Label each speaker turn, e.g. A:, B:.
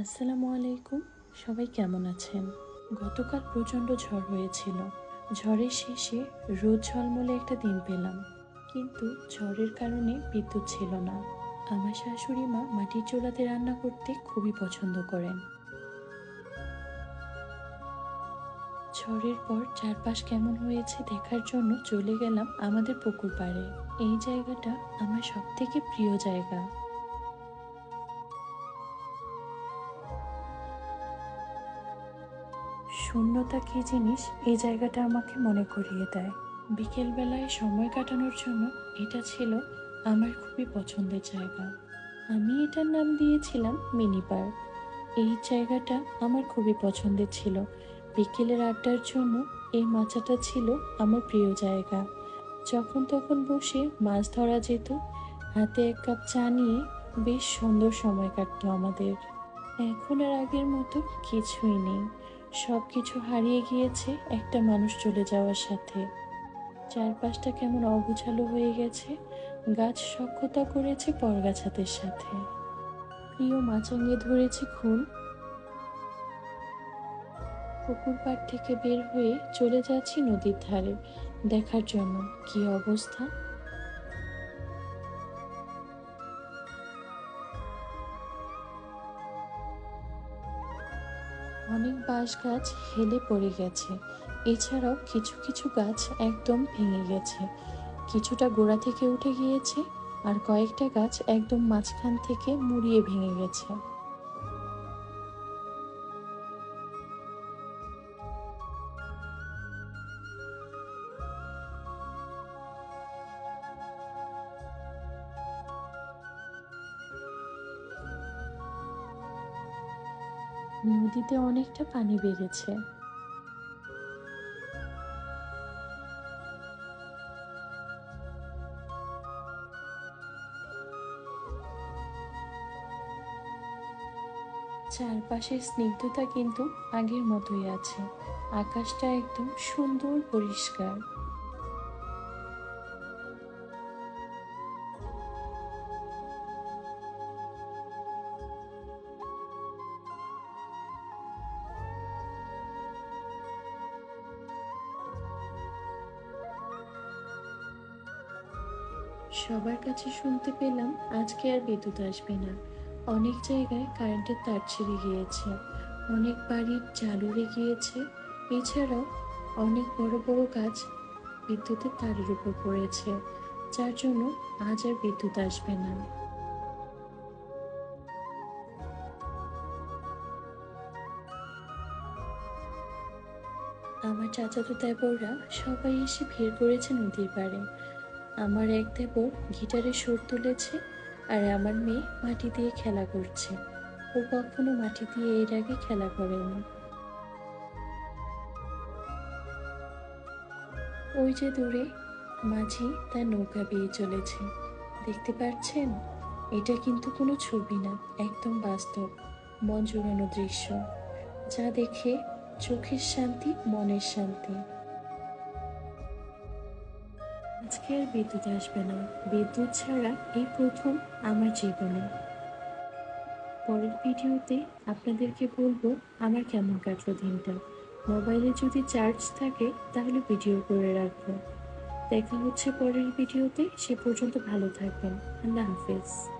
A: আসসালামু আলাইকুম। সবাই কেমন আছেন? গতকাল প্রচণ্ড ঝড় হয়েছিল। ঝড়ের শেষে রোদ ঝলমলে একটা দিন পেলাম। কিন্তু ঝড়ের কারণে বিদ্যুৎ ছিল না। আমার শাশুড়ি মা মাটির চোলাতে রান্না করতে খুবই পছন্দ করেন। ঝড়ের পর চারপাশ কেমন হয়েছে দেখার জন্য চলে গেলাম আমাদের পুকুর পাড়ে। এই জায়গাটা আমার সব থেকে প্রিয় জায়গা। শূন্যতা কী জিনিস? এই জায়গাটা আমাকে মনে করিয়ে দেয়। বিকেলবেলায় সময় কাটানোর জন্য এটা ছিল আমার খুবই পছন্দের জায়গা। আমি এটার নাম দিয়েছিলাম মিনি পার্ক। এই জায়গাটা আমার খুবই পছন্দের ছিল। বিকেলের আড্ডার জন্য এই মাচাটা ছিল আমার প্রিয় জায়গা। যখন তখন বসে মাছ ধরা যেত। হাতে এক কাপ চা নিয়ে বেশ সুন্দর সময় কাটতো আমাদের। এখন আর আগের মতো কিছুই নেই। সব কিছু হারিয়ে গিয়েছে একটা মানুষ চলে যাওয়ার সাথে। চারপাশটা কেমন অগুছালো হয়ে গেছে। গাছ সক্ষতা করেছে পরগাছাতের সাথে। প্রিয় মাচাঙ্গে ধরেছে খুন। পুকুর পাড় থেকে বের হয়ে চলে যাচ্ছি নদীর ধারে। দেখার জন্য কি অবস্থা? অনেক বাঁশ গাছ হেলে পড়ে গেছে। এছাড়াও কিছু কিছু গাছ একদম ভেঙে গেছে। কিছুটা গোড়া থেকে উঠে গিয়েছে আর কয়েকটা গাছ একদম মাঝখান থেকে মুড়িয়ে ভেঙে গেছে। নদীতে অনেকটা পানি বেড়েছে। চারপাশের স্নিগ্ধতা কিন্তু আগের মতোই আছে। আকাশটা একদম সুন্দর পরিষ্কার। সবার কাছে শুনতে পেলাম আজকে আর বিদ্যুৎ আসবে না। অনেক জায়গায় কারেন্টের তার ছিঁড়ে গিয়েছে। অনেক বাড়ির চাল উড়ে গিয়েছে। এছাড়াও অনেক বড় বড় গাছ বিদ্যুতের তারের উপর পড়েছে। যার জন্য আজ আর বিদ্যুৎ আসবে না। আমার চাচাতো দেবররা সবাই এসে ভিড় করেছে নদীর পাড়ে। আমার এক দেবর গিটারে সুর তুলেছে আর আমার মেয়ে মাটি দিয়ে খেলা করছে। ও কখনো মাটি দিয়ে এর আগে খেলা করেনি। ওই যে দূরে মাঝি তার নৌকা বেয়ে চলেছে। দেখতে পাচ্ছেন? এটা কিন্তু কোনো ছবি না, একদম বাস্তব, মন জোড়ানো দৃশ্য। যা দেখে চোখের শান্তি, মনের শান্তি। আজকে আর বিদ্যুৎ আসবে না। বিদ্যুৎ ছাড়া এই প্রথম আমার জীবনে। পরের ভিডিওতে আপনাদেরকে বলব আমার কেমন কাটলো দিনটা। মোবাইলে যদি চার্জ থাকে, তাহলে ভিডিও করে রাখব। দেখা হচ্ছে পরের ভিডিওতে। সে পর্যন্ত ভালো থাকবেন। আল্লাহ হাফেজ।